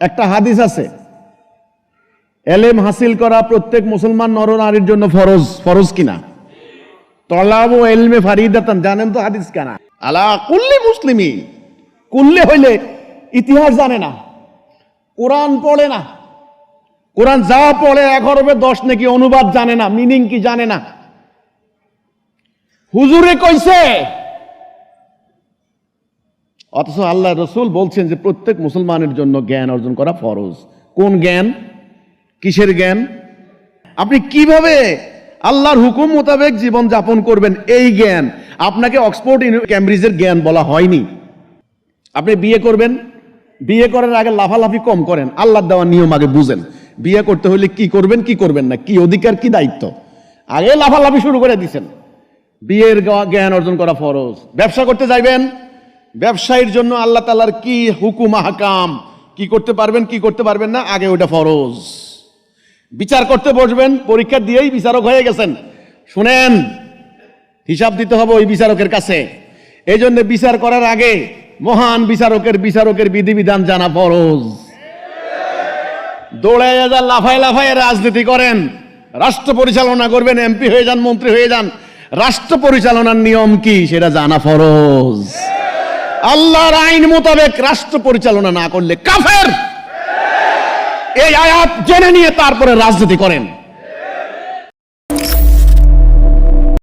একটা হাদিস আছে। এলেম হাসিল করা প্রত্যেক মুসলমান নর নারীর জন্য ফরজ ফরজ কিনা? এলমে ফারিদাতান, জানেন তো হাদিস আলা কুল্লি কুল্লে হইলে ইতিহাস জানে না, কোরআন পড়ে না। কোরআন যা পড়ে এক দশ নাকি অনুবাদ জানে না, মিনিং কি জানে না। হুজুরে কইছে অথচ আল্লাহ রসুল বলছেন যে প্রত্যেক মুসলমানের জন্য জ্ঞান অর্জন করা ফরজ। কোন জ্ঞান? কিসের জ্ঞান? আপনি কীভাবে আল্লাহর হুকুম মোতাবেক জীবন যাপন করবেন এই জ্ঞান? আপনাকে অক্সফোর্ড ক্যামব্রিজের জ্ঞান বলা হয়নি। আপনি বিয়ে করবেন? বিয়ে করার আগে লাফালাফি কম করেন। আল্লাহ দেওয়ার নিয়ম আগে বুঝেন। বিয়ে করতে হলে কি করবেন কি করবেন না? কি অধিকার, কি দায়িত্ব? আগে লাফালাফি শুরু করে দিছেন। বিয়ের জ্ঞান অর্জন করা ফরজ। ব্যবসা করতে যাইবেন? ব্যবসায়ীর জন্য আল্লাহ তালার কি হুকুম হাকাম কি করতে পারবেন, কি করতে পারবেন না? আগে ওটা ফরজ। বিচার করতে বসবেন, পরীক্ষা দিয়েই বিচারক হয়ে গেছেন। শুনেন, হিসাব দিতে হবে ওই বিচারকের কাছে। এই জন্য বিচার করার আগে মহান বিচারকের বিচারকের বিধিবিধান জানা ফরজ। দৌড়ায় যা লাফায় লাফায় রাজনীতি করেন, রাষ্ট্র পরিচালনা করবেন, এমপি হয়ে যান, মন্ত্রী হয়ে যান, রাষ্ট্র পরিচালনার নিয়ম কি? সেটা জানা ফরজ। আল্লাহর আইন মোতাবেক রাষ্ট্র পরিচালনা না করলে কাফের। এই আয়াত জেনে নিয়ে তারপরে রাজনীতি করেন।